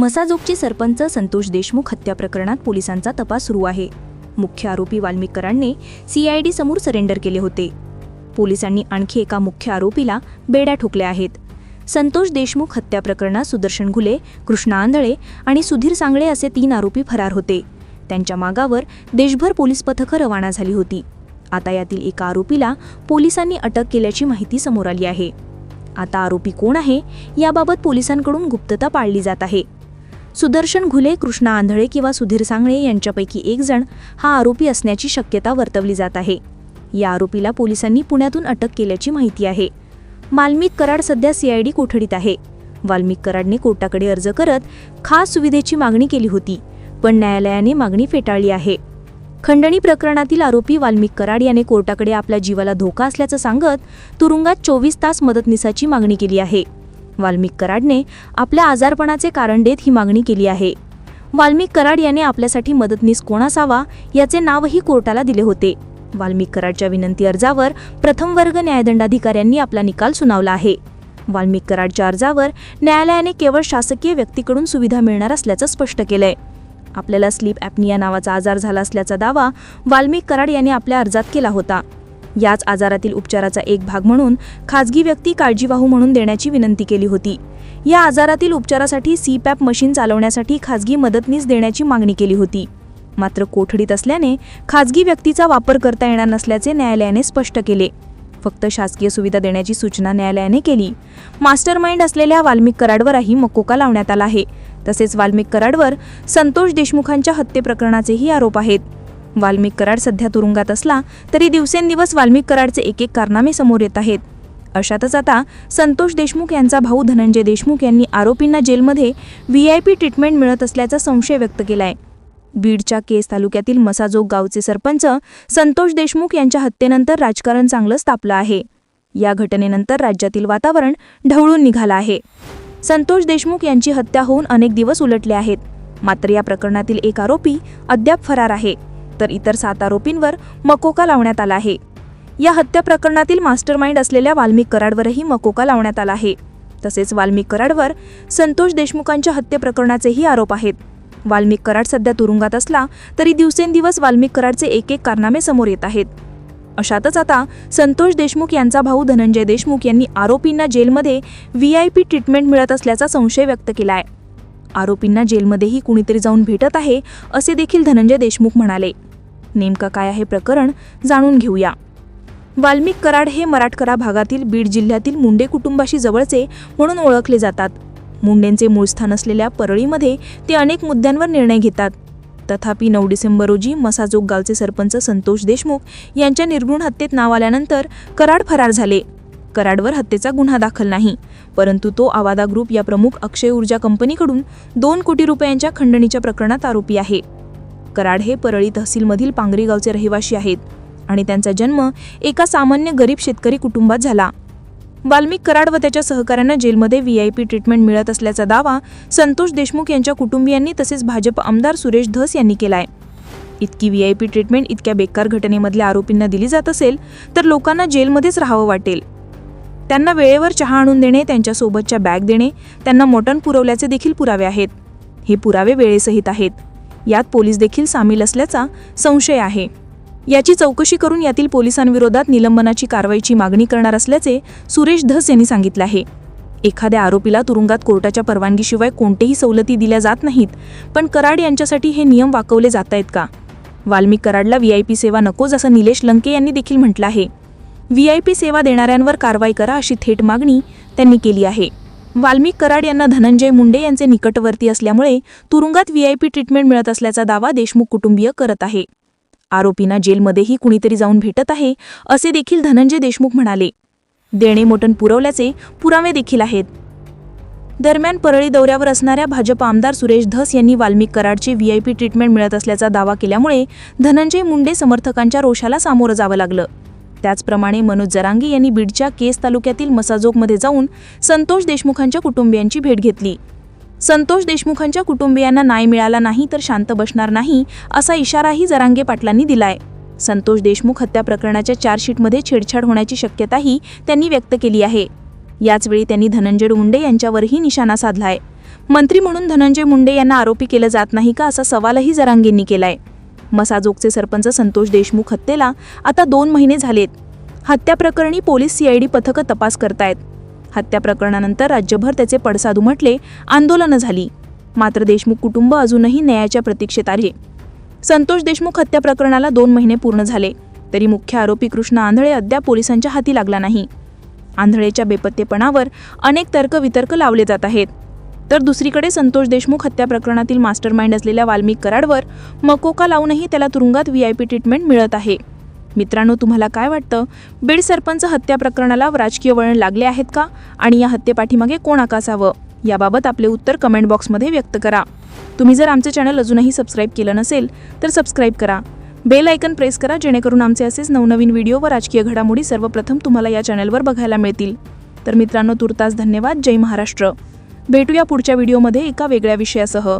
मसाजोगचे सरपंच संतोष देशमुख हत्या प्रकरणात पोलिसांचा तपास सुरू आहे. मुख्य आरोपी वाल्मिक सीआयडी समोर सरेंडर केले होते. पोलिसांनी आणखी एका मुख्य आरोपीला बेड्या ठोकल्या आहेत. संतोष देशमुख हत्या प्रकरणात सुदर्शन घुले कृष्णा आंधळे आणि सुधीर सांगळे असे तीन आरोपी फरार होते. त्यांच्या मागावर देशभर पोलीस पथकं रवाना झाली होती. आता यातील एका आरोपीला पोलिसांनी अटक केल्याची माहिती समोर आली आहे. आता आरोपी कोण आहे याबाबत पोलिसांकडून गुप्तता पाळली जात आहे. सुदर्शन घुले कृष्णा आंधळे किंवा सुधीर सांगळे यांच्यापैकी एक जण हा आरोपी असण्याची शक्यता वर्तवली जात आहे. या आरोपीला पोलिसांनी पुण्यातून अटक केल्याची माहिती आहे. मालमिक कराड सध्या सीआयडी कोठडीत आहे. वाल्मिक कराडने कोर्टाकडे अर्ज करत खास सुविधेची मागणी केली होती पण न्यायालयाने मागणी फेटाळली आहे. खंडणी प्रकरणातील आरोपी वाल्मिक कराड याने कोर्टाकडे आपल्या जीवाला धोका असल्याचं सांगत तुरुंगात चोवीस तास मदतनीसाची मागणी केली आहे. वाल्मिक कराडने आपल्या आजारपणाचे कारण देत ही मागणी केली आहे. वाल्मिक कराड याने आपल्यासाठी मदतनीस कोण असावा याचे नावही कोर्टाला दिले होते. वाल्मिक कराडच्या विनंती अर्जावर प्रथम वर्ग न्यायदंडाधिकाऱ्यांनी आपला निकाल सुनावला आहे. वाल्मिक कराडच्या अर्जावर न्यायालयाने केवळ शासकीय व्यक्तीकडून सुविधा मिळणार असल्याचं स्पष्ट केलंय. आपल्याला स्लीप ॲपनिया नावाचा आजार झाला असल्याचा दावा वाल्मिक कराड यांनी आपल्या अर्जात केला होता. याच आजारातील उपचाराचा एक भाग म्हणून खाजगी व्यक्ती काळजीवाहू म्हणून देण्याची विनंती केली होती. या आजारातील उपचारासाठी सीपॅप मशीन चालवण्यासाठी खाजगी मदतनीस देण्याची मागणी केली होती. मात्र कोठडीत असल्याने खाजगी व्यक्तीचा वापर करता येणार नसल्याचे न्यायालयाने स्पष्ट केले. फक्त शासकीय सुविधा देण्याची सूचना न्यायालयाने केली. मास्टर माइंड असलेल्या वाल्मिक कराडवरही मकोका लावण्यात आला आहे. तसेच वाल्मिक कराडवर संतोष देशमुखांच्या हत्ये प्रकरणाचेही आरोप आहेत. वाल्मिक कराड सध्या तुरुंगात असला तरी दिवसेंदिवस वाल्मिक कराडचे एक एक कारनामे समोर येत आहेत. अशातच आता संतोष देशमुख यांचा भाऊ धनंजय देशमुख यांनी आरोपींना जेलमध्ये व्ही आय पी ट्रीटमेंट मिळत असल्याचा संशय व्यक्त केलाय. बीडच्या केस तालुक्यातील मसाजोग गावचे सरपंच संतोष देशमुख यांच्या हत्येनंतर राजकारण चांगलंच तापलं आहे. या घटनेनंतर राज्यातील वातावरण ढवळून निघालं आहे. संतोष देशमुख यांची हत्या होऊन अनेक दिवस उलटले आहेत. मात्र या प्रकरणातील एक आरोपी अद्याप फरार आहे. तर इतर सात आरोपींवर मकोका लावण्यात आला आहे. या हत्या प्रकरणातील मास्टरमाइंड असलेल्या वाल्मिक कराडवरही मकोका लावण्यात आला आहे. तसेच वाल्मिक कराडवर संतोष देशमुखांच्या हत्ये प्रकरणाचेही आरोप आहेत. वाल्मिक कराड सध्या तुरुंगात असला तरी दिवसेंदिवस वाल्मिक कराडचे एक एक कारनामे समोर येत आहेत. अशातच आता संतोष देशमुख यांचा भाऊ धनंजय देशमुख यांनी आरोपींना जेलमध्ये व्ही आय पी ट्रीटमेंट मिळत असल्याचा संशय व्यक्त केला आहे आरोपींना जेलमध्येही कुणीतरी जाऊन भेटत आहे असे देखील धनंजय देशमुख म्हणाले. नेमकं काय आहे प्रकरण जाणून घेऊया. वाल्मिक कराड हे मराठकरा भागातील बीड जिल्ह्यातील मुंडे कुटुंबाशी जवळचे म्हणून ओळखले जातात. मुंडेंचे मूळ स्थान असलेल्या परळीमध्ये ते अनेक मुद्द्यांवर निर्णय घेतात. तथापि नऊ डिसेंबर रोजी मसाजोग गावचे सरपंच संतोष देशमुख यांच्या निर्गुण हत्येत नाव आल्यानंतर कराड फरार झाले. कराडवर हत्येचा गुन्हा दाखल नाही परंतु तो आवादा ग्रुप या प्रमुख अक्षय ऊर्जा कंपनीकडून दोन कोटी रुपयांच्या खंडणीच्या प्रकरणात आरोपी आहे. कराड हे परळी तहसीलमधील पांगरी गावचे रहिवासी आहेत आणि त्यांचा जन्म एका सामान्य गरीब शेतकरी कुटुंबात झाला. वाल्मिक कराड व त्याच्या सहकाऱ्यांना जेलमध्ये व्ही आय पी ट्रीटमेंट मिळत असल्याचा दावा संतोष देशमुख यांच्या कुटुंबियांनी तसेच भाजप आमदार सुरेश धस यांनी केलाय. इतकी व्ही आय पी ट्रीटमेंट इतक्या बेकार घटनेमधल्या आरोपींना दिली जात असेल तर लोकांना जेलमध्येच राहावं वाटेल. त्यांना वेळेवर चहा आणून देणे त्यांच्यासोबतच्या बॅग देणे त्यांना मटण पुरवल्याचे देखील पुरावे आहेत. हे पुरावे वेळेसहित आहेत. यात पोलीस देखील सामील असल्याचा संशय आहे. याची चौकशी करून यातील पोलिसांविरोधात निलंबनाची कारवाईची मागणी करणार असल्याचे सुरेश धस यांनी सांगितलं आहे. एखाद्या आरोपीला तुरुंगात कोर्टाच्या परवानगीशिवाय कोणतेही सवलती दिल्या जात नाहीत पण कराड यांच्यासाठी हे नियम वाकवले जात आहेत का? वाल्मिक कराडला व्ही आय पी सेवा नकोच असं निलेश लंके यांनी देखील म्हटलं आहे. व्ही आय पी सेवा देणाऱ्यांवर कारवाई करा अशी थेट मागणी त्यांनी केली आहे. वाल्मिक कराड यांना धनंजय मुंडे यांचे निकटवर्ती असल्यामुळे तुरुंगात व्हीआयपी आय पी ट्रीटमेंट मिळत असल्याचा दावा देशमुख कुटुंबीय करत आहे. आरोपींना जेलमध्येही कुणीतरी जाऊन भेटत आहे असे देखील धनंजय देशमुख म्हणाले. देणे मोटण पुरवल्याचे पुरावे देखील आहेत. दरम्यान परळी दौऱ्यावर असणाऱ्या भाजप आमदार सुरेश धस यांनी वाल्मिक कराडची व्हीआयपी आय पी ट्रीटमेंट मिळत असल्याचा दावा केल्यामुळे धनंजय मुंडे समर्थकांच्या रोषाला सामोरं जावं लागलं. त्याचप्रमाणे मनोज जरांगे यांनी बीडच्या केस तालुक्यातील मसाजोगमध्ये जाऊन संतोष देशमुखांच्या कुटुंबियांची भेट घेतली. संतोष देशमुखांच्या कुटुंबियांना न्याय मिळाला नाही तर शांत बसणार नाही असा इशाराही जरांगे पाटलांनी दिलाय. संतोष देशमुख हत्या प्रकरणाच्या चार्जशीटमध्ये छेडछाड होण्याची शक्यताही त्यांनी व्यक्त केली आहे. याचवेळी त्यांनी धनंजय मुंडे यांच्यावरही निशाणा साधलाय. मंत्री म्हणून धनंजय मुंडे यांना आरोपी केलं जात नाही का असा सवालही जरांगेंनी केलाय. मसाजोगचे सरपंच संतोष देशमुख हत्येला आता दोन महिने झालेत. हत्या प्रकरणी पोलीस सीआयडी पथकं तपास करतायत. हत्या प्रकरणानंतर राज्यभर त्याचे पडसाद उमटले आंदोलनं झाली. मात्र देशमुख कुटुंब अजूनही न्यायाच्या प्रतीक्षेत आले संतोष देशमुख हत्या प्रकरणाला दोन महिने पूर्ण झाले. तरी मुख्य आरोपी कृष्ण आंधळे अद्याप पोलिसांच्या हाती लागला नाही. आंधळेच्या बेपत्तेपणावर अनेक तर्कवितर्क लावले जात आहेत. तर दुसरीकडे संतोष देशमुख हत्या प्रकरणातील मास्टर माइंड असलेल्या वाल्मिक कराडवर मकोका लावूनही त्याला तुरुंगात व्ही आय पी ट्रीटमेंट मिळत आहे. मित्रांनो तुम्हाला काय वाटतं? बीड सरपंच हत्या प्रकरणाला राजकीय वळण लागले आहेत का? आणि या हत्येपाठीमागे कोण आकासावं? याबाबत आपले उत्तर कमेंट बॉक्समध्ये व्यक्त करा. तुम्ही जर आमचे चॅनल अजूनही सबस्क्राईब केलं नसेल तर सबस्क्राईब करा. बेल आयकन प्रेस करा जेणेकरून आमचे असेच नवनवीन व्हिडिओ व राजकीय घडामोडी सर्वप्रथम तुम्हाला या चॅनलवर बघायला मिळतील. तर मित्रांनो तुर्तास धन्यवाद. जय महाराष्ट्र. भेटूया पुढच्या व्हिडिओमध्ये एका वेगळ्या विषयासह.